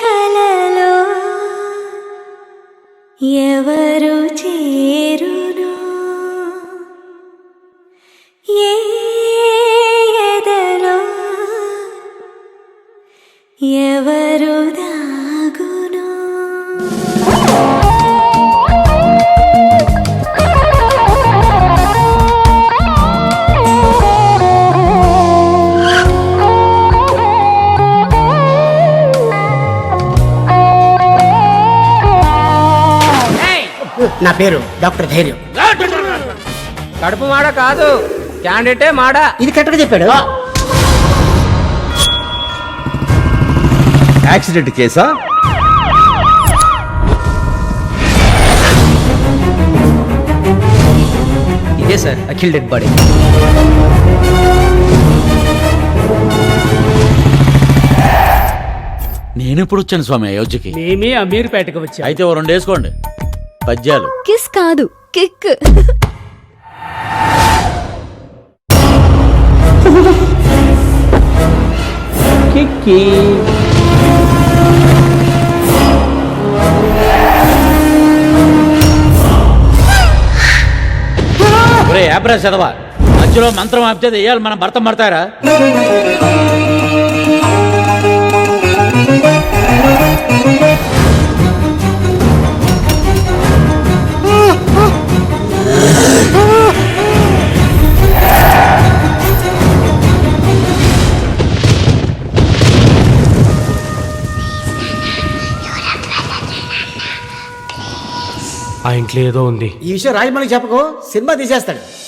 కలలో ఎవరు చేరును? ఏ ఎదలో నా పేరు డాక్టర్ ధైర్యం. కడుపు మాడ కాదు క్యాండిడేటే మాడ. ఇది కరెక్ట్గా చెప్పాడు. యాక్సిడెంట్ కేసా? ఇదే సార్ అఖిల్ డెడ్ బాడీ. నేను ఎప్పుడు వచ్చాను స్వామి అయోధ్యకి? మేమే అమీర్పేటకు వచ్చాం. అయితే ఓ రెండు వేసుకోండి. పద్యాలు. కిస్ కాదు కిక్. కిక్కి. ఒరే యాబ్రా చదవా మధ్యలో మంత్రం ఆపితే వేయాలి మనం భర్త పడతారా ఆ ఇంట్లో ఏదో ఉంది. ఈ విషయం రాజమౌళికి చెప్పకు సినిమా తీసేస్తాడు.